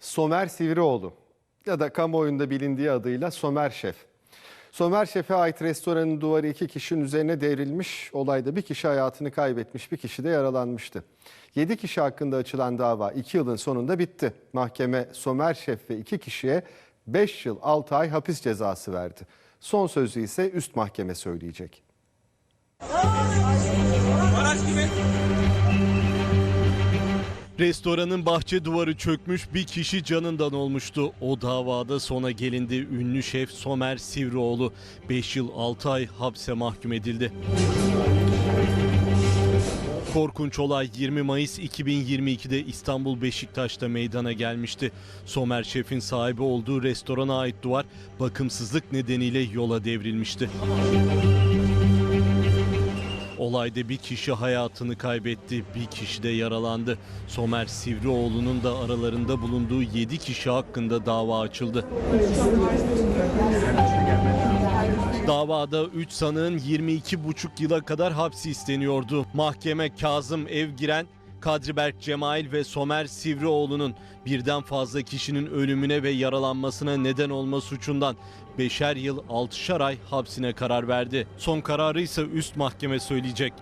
Somer Sivrioğlu ya da kamuoyunda bilindiği adıyla Somer Şef. Somer Şef'e ait restoranın duvarı iki kişinin üzerine devrilmiş. Olayda bir kişi hayatını kaybetmiş, bir kişi de yaralanmıştı. 7 kişi hakkında açılan dava 2 yılın sonunda bitti. Mahkeme Somer Şef ve iki kişiye 5 yıl 6 ay hapis cezası verdi. Son sözü ise üst mahkeme söyleyecek. Restoranın bahçe duvarı çökmüş bir kişi canından olmuştu. O davada sona gelindi. Ünlü şef Somer Sivrioğlu 5 yıl 6 ay hapse mahkum edildi. Korkunç olay 20 Mayıs 2022'de İstanbul Beşiktaş'ta meydana gelmişti. Somer Şef'in sahibi olduğu restorana ait duvar bakımsızlık nedeniyle yola devrilmişti. Olayda bir kişi hayatını kaybetti, bir kişi de yaralandı. Somer Sivrioğlu'nun da aralarında bulunduğu 7 kişi hakkında dava açıldı. Davada 3 sanığın 22,5 yıla kadar hapsi isteniyordu. Mahkeme Kazım Evgiren, Kadriberk Cemail ve Somer Sivrioğlu'nun birden fazla kişinin ölümüne ve yaralanmasına neden olma suçundan 5'er yıl 6'şar ay hapsine karar verdi. Son kararı ise üst mahkeme söyleyecek.